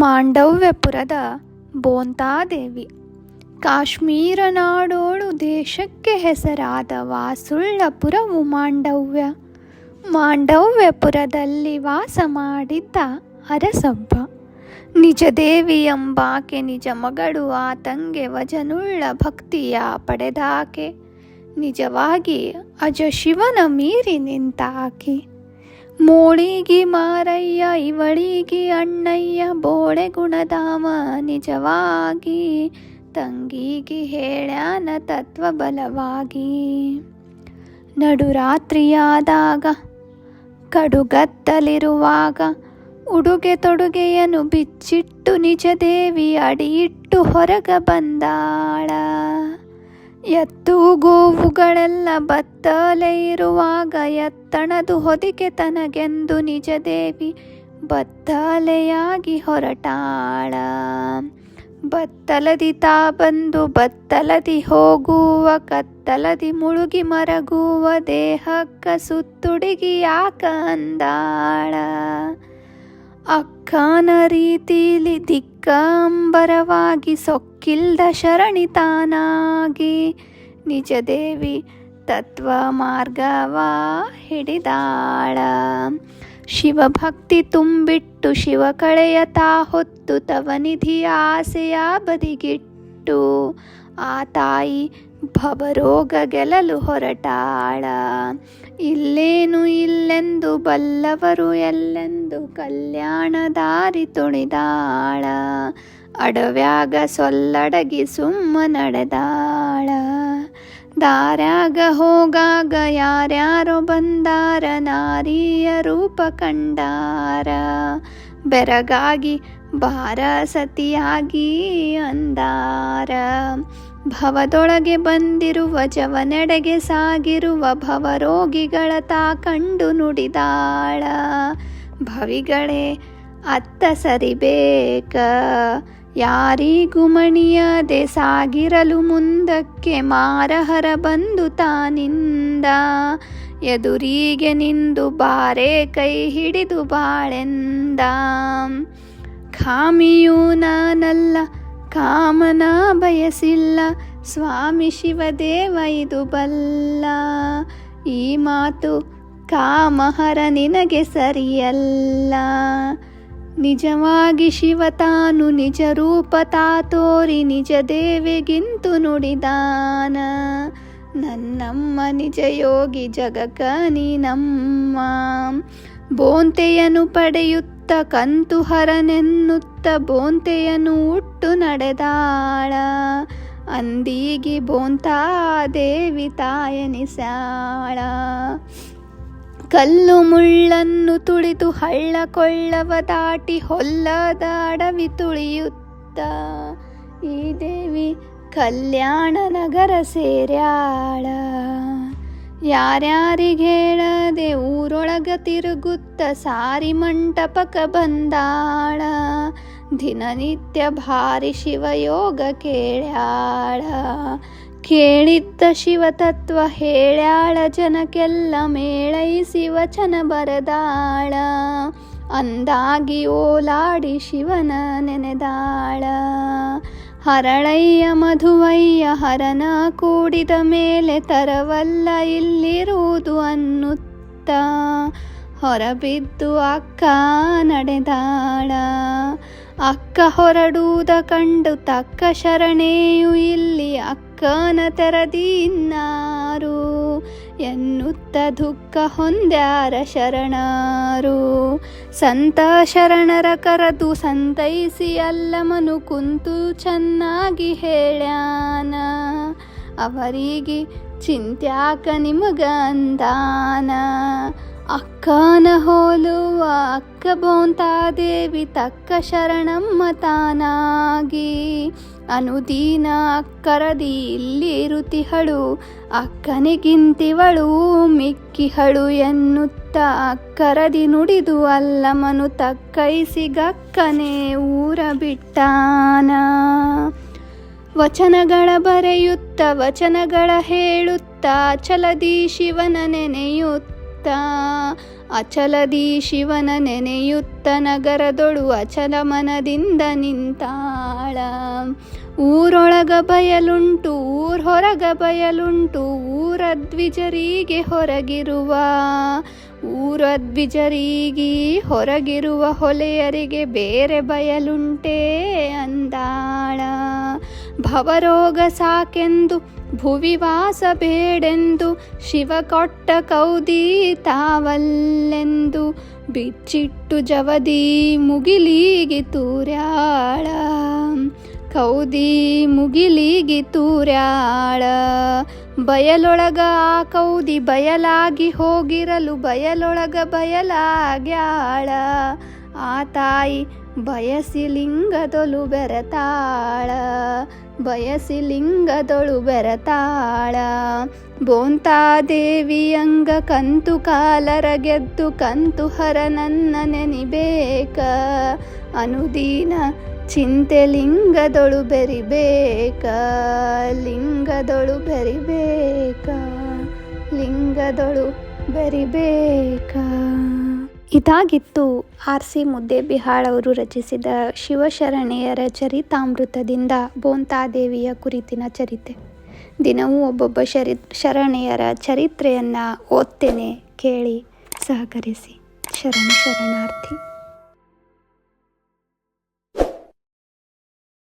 ಮಾಂಡವ್ಯಪುರದ ಬೋಂತಾದೇವಿ ಕಾಶ್ಮೀರ ನಾಡೋಳು ದೇಶಕ್ಕೆ ಹೆಸರಾದ ವಾಸುಳ್ಳಪುರವು ಮಾಂಡವ್ಯ. ಮಾಂಡವ್ಯಪುರದಲ್ಲಿ ವಾಸ ಮಾಡಿದ್ದ ಅರಸೊಬ್ಬ. ನಿಜದೇವಿ ಎಂಬಾಕೆ ನಿಜ ಮಗಳು ಆತಂಗೆ ವಜನುಳ್ಳ ಭಕ್ತಿಯ ಪಡೆದಾಕೆ. ನಿಜವಾಗಿ ಅಜ ಶಿವನ ಮೀರಿ ನಿಂತಾಕೆ. ಮೋಳಿಗಿ ಮಾರಯ್ಯ, ಇವಳಿಗಿ ಅಣ್ಣಯ್ಯ, ಬೋಳೆ ಗುಣಧಾಮ ನಿಜವಾಗಿ ತಂಗಿಗಿ ಹೇಳ್ಯಾನ ತತ್ವ ಬಲವಾಗಿ. ನಡುರಾತ್ರಿಯಾದಾಗ ಕಡುಗತ್ತಲಿರುವಾಗ ಉಡುಗೆ ತೊಡುಗೆಯನ್ನು ಬಿಚ್ಚಿಟ್ಟು ನಿಜದೇವಿ ಅಡಿಯಿಟ್ಟು ಹೊರಗ ಬಂದಾಳ. ಎತ್ತು ಗೋವುಗಳೆಲ್ಲ ಬತ್ತಲೇ ಇರುವಾಗ ಎತ್ತಣದು ಹೊದಿಕೆ ತನಗೆಂದು ನಿಜದೇವಿ ಬತ್ತಲೆಯಾಗಿ ಹೊರಟಾಳ. ಬತ್ತಲದಿ ತಾ ಬಂದು ಬತ್ತಲದಿ ಹೋಗುವ, ಕತ್ತಲದಿ ಮುಳುಗಿ ಮರಗುವ ದೇಹಕ್ಕ ಸುತ್ತುಡುಗಿ ಯಾಕ ಅಂದಾಳ. ಅಕ್ಕನ ರೀತಿಲಿ ದಿಕ್ಕಂಬರವಾಗಿ ಸೊಕ್ಕಿಲ್ದ ಶರಣಿತಾನಾಗಿ ನಿಜದೇವಿ ತತ್ವ ಮಾರ್ಗವ ಹಿಡಿದಾಳ. ಶಿವಭಕ್ತಿ ತುಂಬಿಟ್ಟು ಶಿವ ಕಳೆಯ ತಾ ಹೊತ್ತು ತವ ನಿಧಿ ಆಸೆಯ ಬದಿಗಿಟ್ಟು ಆ ತಾಯಿ ಭವರೋಗ ಗೆಲಲು ಹೊರಟಾಳ. ಇಲ್ಲೇನು ಇಲ್ಲೆಂದು ಬಲ್ಲವರು ಎಲ್ಲೆಂದು ಕಲ್ಯಾಣ ದಾರಿ ತುಳಿದಾಳ ಅಡವ್ಯಾಗ ಸೊಲ್ಲಡಗಿ ಸುಮ್ಮ ನಡೆದಾಳ. ದಾರ್ಯಾಗ ಹೋಗಾಗ ಯಾರ್ಯಾರೋ ಬಂದಾರ, ನಾರಿಯ ರೂಪ ಕಂಡಾರ. ಬೆರಗಾಗಿ ಬಾರ ಸತಿಯಾಗಿ ಅಂದಾರ. ಭವದೊಳಗೆ ಬಂದಿರುವ ಜವನೆಡೆಗೆ ಸಾಗಿರುವ ಭವರೋಗಿಗಳ ತಾ ಕಂಡು ನುಡಿದಾಳ. ಭವಿಗಳೇ, ಅತ್ತ ಸರಿಬೇಕ. ಯಾರಿಗೂ ಮಣಿಯದೆ ಸಾಗಿರಲು ಮುಂದಕ್ಕೆ ಮಾರಹರ ಬಂದು ತಾನಿಂದ. ಎದುರಿಗೆ ನಿಂದು ಬಾರೆ ಕೈ ಹಿಡಿದು ಬಾಳೆಂದ. ಖಾಮಿಯೂ ನಾನಲ್ಲ, ಕಾಮನ ಬಯಸಿಲ್ಲ, ಸ್ವಾಮಿ ಶಿವದೇವ ಇದು ಬಲ್ಲ. ಈ ಮಾತು ಕಾಮಹರ ನಿನಗೆ ಸರಿಯಲ್ಲ. ನಿಜವಾಗಿ ಶಿವ ತಾನು ನಿಜ ರೂಪ ತಾ ತೋರಿ ನಿಜ ದೇವಿಗಿಂತು ನುಡಿದಾನ. ನನ್ನಮ್ಮ ನಿಜ ಯೋಗಿ ಜಗಕ ನೀನಮ್ಮ. ಬೋಂತೆಯನು ಪಡೆಯುತ್ತ ಕಂತು ಹರನೆನ್ನುತ್ತ ಬೋಂತೆಯನು ಉಟ್ಟು ನಡೆದಾಳ. ಅಂದೀಗಿ ಬೋಂತಾ ದೇವಿ ತಾಯನಿಸಾಳ. ಕಲ್ಲು ಮುಳ್ಳನ್ನು ತುಳಿದು ಹಳ್ಳ ಕೊಳ್ಳವ ದಾಟಿ ಹೊಲ್ಲದ ಅಡವಿ ತುಳಿಯುತ್ತ. ಈ ದೇವಿ ಕಲ್ಯಾಣ ನಗರ ಸೇರ್ಯಾಳ. ಯಾರ್ಯಾರಿಗೆ ಹೇಳದೆ ಊರೊಳಗ ತಿರುಗುತ್ತ ಸಾರಿ ಮಂಟಪಕ ಬಂದಾಳ. ದಿನನಿತ್ಯ ಭಾರಿ ಶಿವಯೋಗ ಕೇಳ್ಯಾಳ. ಕೇಳಿದ್ದ ಶಿವತತ್ವ ಹೇಳ್ಯಾಳ ಜನಕ್ಕೆಲ್ಲ ಮೇಳೈಸಿ ವಚನ ಬರದಾಳ. ಅಂದಾಗಿ ಓಲಾಡಿ ಶಿವನ ನೆನೆದಾಳ. ಹರಳಯ್ಯ, ಮಧುವಯ್ಯ, ಹರನ ಕೂಡಿದ ಮೇಲೆ ತರವಲ್ಲ ಇಲ್ಲಿರುವುದು ಅನ್ನುತ್ತ. ಹೊರಬಿದ್ದು ಅಕ್ಕ ನಡೆದಾಳ. ಅಕ್ಕ ಹೊರಡುವುದ ಕಂಡು ತಕ್ಕ ಶರಣೆಯು ಇಲ್ಲಿ ಅಕ್ಕನ ತೆರದಿನ್ನಾರು. ಎನ್ನುತ್ತ ದುಃಖ ಹೊಂದ್ಯಾರ ಶರಣಾರು. ಸಂತ ಶರಣರ ಕರೆದು ಸಂತೈಸಿ ಅಲ್ಲಮನು ಕುಂತು ಚೆನ್ನಾಗಿ ಹೇಳ್ಯಾನ. ಅವರಿಗೆ ಚಿಂತ್ಯಾಕ ನಿಮಗ ಅಂದಾನ ಅಕ್ಕನ ಹೋಲುವ ಅಕ್ಕ ಬೋಂತಾದೇವಿ ತಕ್ಕ ಶರಣಮ್ಮ ತಾನಾಗಿ ಅನುದೀನ ಅಕ್ಕರದಿ ಇಲ್ಲಿರುತಿಹಳು ಅಕ್ಕನಿಗಿಂತಿವಳು ಮಿಕ್ಕಿಹಳು ಎನ್ನುತ್ತ ಅಕ್ಕರದಿ ನುಡಿದು ಅಲ್ಲಮನು ತಕ್ಕೈಸಿಗಕ್ಕನೆ ಊರ ಬಿಟ್ಟಾನ. ವಚನಗಳ ಬರೆಯುತ್ತ, ವಚನಗಳ ಹೇಳುತ್ತ, ಚಲದಿ ಶಿವನ ನೆನೆಯುತ್ತ ಅಚಲದಿ ಶಿವನ ನೆನೆಯುತ್ತ ನಗರದೊಳು ಅಚಲ ಮನದಿಂದ ನಿಂತಾಳ. ಊರೊಳಗ ಬಯಲುಂಟು, ಊರ್ ಹೊರಗ ಬಯಲುಂಟು, ಊರ ದ್ವಿಜರಿಗೆ ಹೊರಗಿರುವ. ಊರ ದ್ವಿಜರಿಗೆ ಹೊರಗಿರುವ ಹೊಲೆಯರಿಗೆ ಬೇರೆ ಬಯಲುಂಟೇ ಅಂದಾಳ. ಭವರೋಗ ಸಾಕೆಂದು, ಭುವಿವಾಸ ಬೇಡೆಂದು ಶಿವ ಕೊಟ್ಟ ಕೌದಿ ತಾವಲ್ಲೆಂದು, ಬಿಚ್ಚಿಟ್ಟು ಜವದಿ ಮುಗಿಲಿಗಿ ತೂರ್ಯಾಳ. ಕೌದಿ ಮುಗಿಲಿಗಿ ತೂರ್ಯಾಳ. ಬಯಲೊಳಗ ಆ ಕೌದಿ ಬಯಲಾಗಿ ಹೋಗಿರಲು ಬಯಲೊಳಗ ಬಯಲಾಗ್ಯಾಳ. ಆ ತಾಯಿ ಬಯಸಿ ಲಿಂಗದೊಳು ಬೆರತಾಳ, ಬಯಸಿ ಲಿಂಗದೊಳು ಬೆರತಾಳ. ಬೋಂತಾದೇವಿ ಅಂಗ ಕಂತು ಕಾಲರ ಗೆದ್ದು ಕಂತು ಹರ ನನ್ನ ನೆನಿಬೇಕ. ಅನುದೀನ ಚಿಂತೆ ಲಿಂಗದೊಳು ಬೆರಿಬೇಕ ಲಿಂಗದೊಳು ಬೆರಿಬೇಕ ಲಿಂಗದೊಳು ಬೆರಿಬೇಕ. ಇದಾಗಿತ್ತು. ಆರ್ ಸಿ ಮುದ್ದೇಬಿಹಾಳ್ ಅವರು ರಚಿಸಿದ ಶಿವಶರಣೆಯರ ಚರಿತಾಮೃತದಿಂದ ಬೋಂತಾದೇವಿಯ ಕುರಿತಿನ ಚರಿತೆ. ದಿನವೂ ಒಬ್ಬೊಬ್ಬ ಶರಿ, ಶರಣೆಯರ ಚರಿತ್ರೆಯನ್ನು ಓದ್ತೇನೆ ಕೇಳಿ ಸಹಕರಿಸಿ. ಶರಣ ಶರಣಾರ್ಥಿ.